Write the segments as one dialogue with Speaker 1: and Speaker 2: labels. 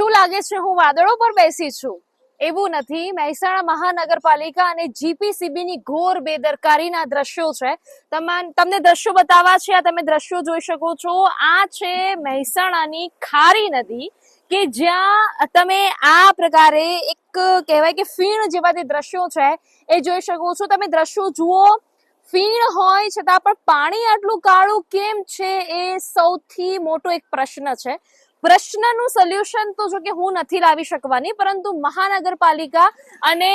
Speaker 1: શું લાગે છે હું વાદળો પર બેસી છું? એવું નથી. મહેસાણા મહાનગરપાલિકા અને જીપીસીબી ઘોર બેદરકારીના દ્રશ્યો છે. તમને દ્રશ્યો બતાવવા છે, આ તમે દ્રશ્યો જોઈ શકો છો. આ છે મહેસાણાની ખારી નદી કે જ્યાં તમે આ પ્રકારે એક કહેવાય કે ફીણ જેવા જે દ્રશ્યો છે એ જોઈ શકો છો. તમે દ્રશ્યો જુઓ. ફીણ હોય છતાં પણ પાણી આટલું કાળું કેમ છે એ સૌથી મોટો એક પ્રશ્ન છે. પ્રશ્નનું સોલ્યુશન તો જો કે હું નથી લાવી શકવાની, પરંતુ મહાનગરપાલિકા અને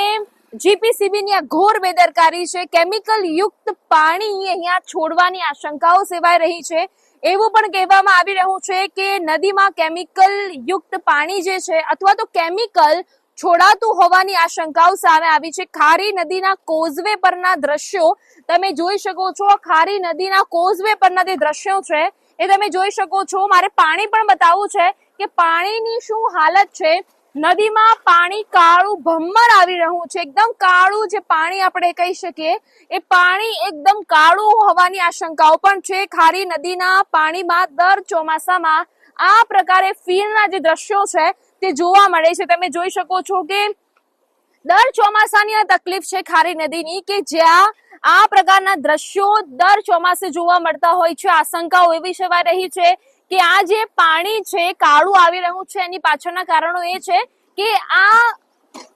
Speaker 1: જીપીસીબીની આ ઘોર બેદરકારી છે. કેમિકલ યુક્ત પાણી અહીંયા છોડવાની આશંકાઓ સેવાઈ રહી છે. એવું પણ કહેવામાં આવી રહ્યું છે કે નદીમાં કેમિકલ યુક્ત પાણી જે છે અથવા તો કેમિકલ છોડાતું હોવાની આશંકાઓ સામે આવી છે. ખારી નદીના કોઝવે પરના દ્રશ્યો તમે જોઈ શકો છો. ખારી નદીના કોઝવે પરના જે દ્રશ્યો છે એ તમે જોઈ શકો છો. મારે પાણી પણ બતાવવું છે કે પાણીની શું હાલત છે. નદીમાં પાણી કાળું ભમ્મર આવી રહ્યું છે. એકદમ કાળું જે પાણી આપણે કહી શકીએ, એ પાણી એકદમ કાળું હોવાની આશંકાઓ પણ છે. ખારી નદીના પાણીમાં દર ચોમાસામાં આ પ્રકારે ફીલના જે દ્રશ્યો છે તે જોવા મળે છે. તમે જોઈ શકો છો કે દર ચોમાસાની તકલીફ છે ખારી નદીની કે જ્યાં આ પ્રકારના દ્રશ્યો દર ચોમાસે જોવા મળતા હોય છે. આશંકાઓ એવી સેવાઈ રહી છે કે આ જે પાણી છે, કાળું આવી રહ્યું છે, એની પાછળના કારણો એ છે કે આ,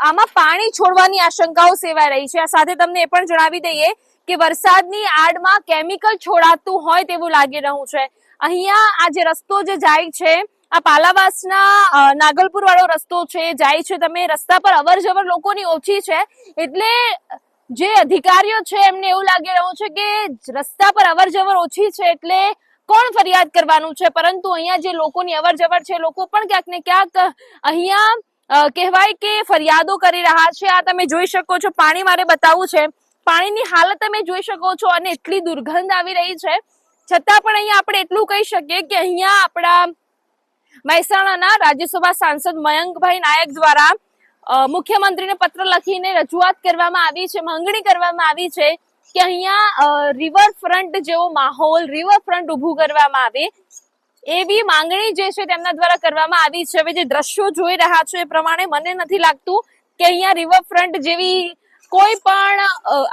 Speaker 1: આમાં પાણી છોડવાની આશંકાઓ સેવાઈ રહી છે. આ સાથે તમને એ પણ જણાવી દઈએ કે વરસાદની આડમાં કેમિકલ છોડાતું હોય તેવું લાગી રહ્યું છે. અહીંયા આ જે રસ્તો જે જાય છે આ પાલાવાસના નાગલપુર વાળો રસ્તો છે, જાય છે તમે, રસ્તા પર અવર જવર લોકોની ઓછી છે, એટલે જે અધિકારીઓ છે એમને એવું લાગી રહ્યું છે કે રસ્તા પર અવર જવર ઓછી છે એટલે કોણ ફરિયાદ કરવાનું છે? પરંતુ અહીંયા જે લોકોની અવર જવર છે, લોકો પણ ક્યાંક ને ક્યાંક અહીંયા કહેવાય કે ફરિયાદો કરી રહ્યા છે. આ તમે જોઈ શકો છો, પાણી મારે બતાવવું છે. પાણીની હાલત તમે જોઈ શકો છો અને એટલી દુર્ગંધ આવી રહી છે. છતાં પણ અહીંયા આપણે એટલું કહી શકીએ કે અહીંયા આપણા મહેસાણાના રાજ્યસભા સાંસદ મયંકભાઈ નાયક દ્વારા મુખ્યમંત્રીને પત્ર લખીને રજૂઆત કરવામાં આવી છે, માંગણી કરવામાં આવી છે કે અહીંયા રિવરફ્રન્ટ જેવો માહોલ રિવરફ્રન્ટ ઊભું કરવામાં આવે. એવી માંગણી જે છે તેમના દ્વારા કરવામાં આવી છે. હવે જે દ્રશ્યો જોઈ રહ્યા છો એ પ્રમાણે મને નથી લાગતું કે અહીંયા રિવરફ્રન્ટ જેવી કોઈ પણ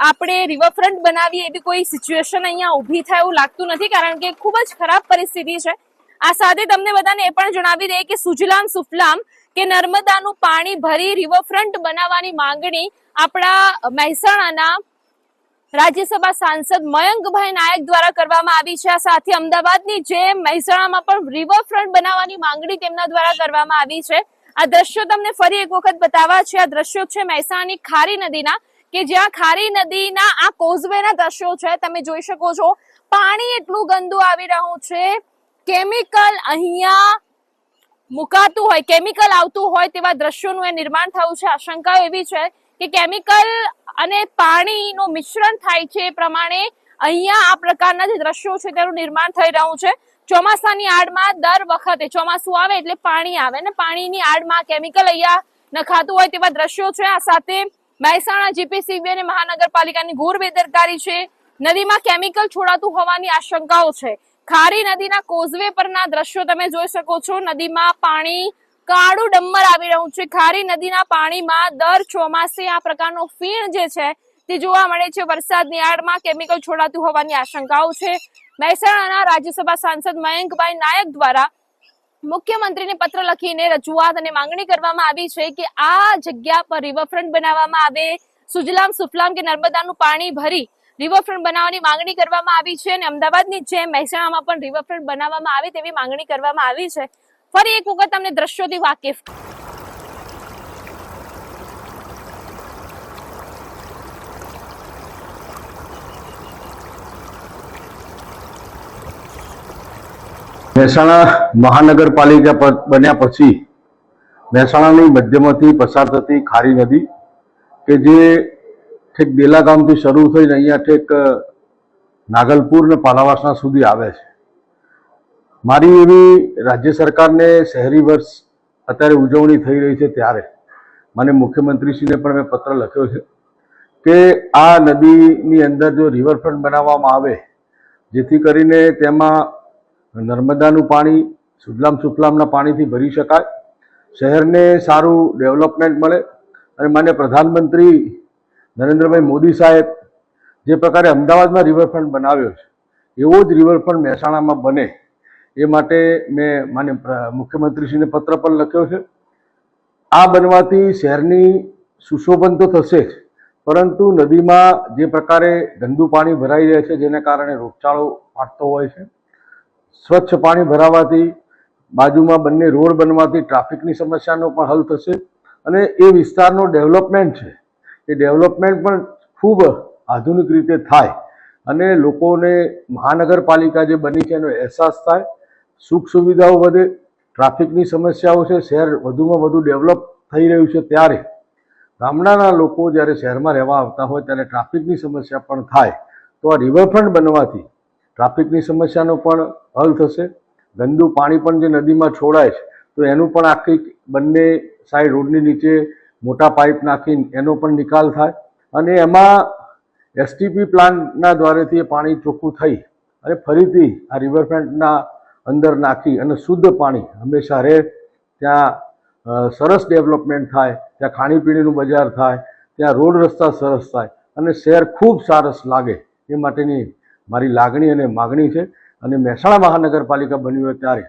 Speaker 1: આપણે રિવરફ્રન્ટ બનાવીએ એવી કોઈ સિચ્યુએશન અહીંયા ઊભી થાય એવું લાગતું નથી, કારણ કે ખૂબ જ ખરાબ પરિસ્થિતિ છે. આ સાથે તમને બધાને એ પણ જણાવી દઈએ કે સુજલામ સુફલામ કે નર્મદાનું પાણી ભરી રિવરફ્રન્ટ બનાવવાની માંગણી આપણા મહેસાણાના રાજ્યસભા સાંસદ મયંકભાઈ નાયક દ્વારા કરવામાં આવી છે. આ સાથે અમદાવાદની જેમ મહેસાણામાં પણ રિવરફ્રન્ટ બનાવવાની માંગણી તેમના દ્વારા કરવામાં આવી છે. આ દ્રશ્યો તમને ફરી એક વખત બતાવવા છે. આ દ્રશ્યો છે મહેસાણાની ખારી નદીના કે જ્યાં ખારી નદીના આ કોઝવેના દ્રશ્યો છે. તમે જોઈ શકો છો. પાણી એટલું ગંદુ આવી રહ્યું છે. કેમિકલ અહીંયા મુકાતું હોય, કેમિકલ આવતું હોય તેવા દ્રશ્યોનું એ નિર્માણ થયું છે. આશંકાઓ એવી છે કે કેમિકલ અને પાણીનું મિશ્રણ થાય છે એ પ્રમાણે અહીંયા આ પ્રકારના જે દ્રશ્યો છે તેનું નિર્માણ થઈ રહ્યું છે. ચોમાસાની આડમાં દર વખતે ચોમાસું આવે એટલે પાણી આવે ને પાણીની આડમાં કેમિકલ અહીંયા નખાતું હોય તેવા દ્રશ્યો છે. આ સાથે મહેસાણા જીપીસીબી અને મહાનગરપાલિકાની ઘોર બેદરકારી છે. નદીમાં કેમિકલ છોડાતું હોવાની આશંકાઓ છે. ખારી નદીના કોઝવે પરના દ્રશ્યો તમે જોઈ શકો છો. નદીમાં પાણી કાળું ડમ્બર આવી રહ્યું છે. ખારી નદીના પાણીમાં દર ચોમાસે આ પ્રકારનો ફીણ જે છે તે જોવા મળે છે. વરસાદની આડમાં કેમિકલ છોડાતું હોવાની આશંકાઓ છે. મહેસાણાના રાજ્યસભા સાંસદ મયંકભાઈ નાયક દ્વારા મુખ્યમંત્રીને પત્ર લખીને રજૂઆત અને માંગણી કરવામાં આવી છે કે આ જગ્યા પર રિવરફ્રન્ટ બનાવવામાં આવે, સુજલામ સુફલામ કે નર્મદાનું પાણી ભરી રિવરફ્રન્ટ બનાવવાની માંગણી કરવામાં આવી છે અને અમદાવાદની જેમ મહેસાણામાં પણ રિવરફ્રન્ટ બનાવવામાં આવે તેવી માંગણી કરવામાં આવી છે. ફરી એક વખત તમને દ્રશ્યોથી વાકેફ
Speaker 2: મહેસાણા મહાનગરપાલિકા બન્યા પછી મહેસાણાની મધ્યમાંથી પસાર થતી ખારી નદી કે જે ઠેક બેલા ગામથી શરૂ થઈને અહીંયા ઠેક નાગલપુર ને પાલાવાસના સુધી આવે છે. મારી એવી રાજ્ય સરકારને શહેરી વર્ષ અત્યારે ઉજવણી થઈ રહી છે ત્યારે મને મુખ્યમંત્રીશ્રીને પણ મેં પત્ર લખ્યો છે કે આ નદીની અંદર જો રિવરફ્રન્ટ બનાવવામાં આવે, જેથી કરીને તેમાં નર્મદાનું પાણી સુજલામ સુફલામના પાણીથી ભરી શકાય, શહેરને સારું ડેવલપમેન્ટ મળે અને માન્ય પ્રધાનમંત્રી નરેન્દ્રભાઈ મોદી સાહેબ જે પ્રકારે અમદાવાદમાં રિવરફ્રન્ટ બનાવ્યો છે, એવો જ રિવરફ્રન્ટ મહેસાણામાં બને, એ માટે મેં માન્ય મુખ્યમંત્રીશ્રીને પત્ર પણ લખ્યો છે. આ બનવાથી શહેરની સુશોભન તો થશે જ, પરંતુ નદીમાં જે પ્રકારે ગંદુ પાણી ભરાઈ જાય છે, જેને કારણે રોગચાળો ફાટતો હોય છે, સ્વચ્છ પાણી ભરાવાથી બાજુમાં બંને રોડ બનવાથી ટ્રાફિકની સમસ્યાનો પણ હલ થશે અને એ વિસ્તારનો ડેવલપમેન્ટ છે. એ ડેવલપમેન્ટ પણ ખૂબ આધુનિક રીતે થાય. અને લોકોને મહાનગરપાલિકા જે બની છે એનો અહેસાસ થાય. સુખ સુવિધાઓ વધે, ટ્રાફિકની સમસ્યાઓ છે, શહેર વધુમાં વધુ ડેવલપ થઈ રહ્યું છે ત્યારે ગામડાના લોકો જ્યારે શહેરમાં રહેવા આવતા હોય ત્યારે ટ્રાફિકની સમસ્યા પણ થાય. તો આ રિવરફ્રન્ટ બનવાથી ટ્રાફિકની સમસ્યાનો પણ હલ થશે. ગંદુ પાણી પણ જે નદીમાં છોડાય છે, તો એનું પણ આખી બંને સાઈડ રોડની નીચે મોટા પાઇપ નાખીને એનો પણ નિકાલ થાય. અને એમાં એસટીપી પ્લાન્ટના દ્વારેથી એ પાણી ચોખ્ખું થઈ અને ફરીથી આ રિવરફ્રન્ટના અંદર નાખી અને શુદ્ધ પાણી હંમેશા રહે. ત્યાં સરસ ડેવલપમેન્ટ થાય, ત્યાં ખાણીપીણીનું બજાર થાય, ત્યાં રોડ રસ્તા સરસ થાય અને શહેર ખૂબ સરસ લાગે એ માટેની મારી લાગણી અને માગણી છે. અને મહેસાણા મહાનગરપાલિકા બન્યું હોય ત્યારે,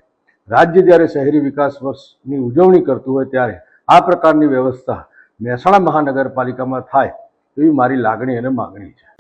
Speaker 2: રાજ્ય જ્યારે શહેરી વિકાસ વર્ષની ઉજવણી કરતું હોય ત્યારે આ પ્રકારની વ્યવસ્થા મહેસાણા મહાનગરપાલિકામાં થાય એવી મારી લાગણી અને માગણી છે.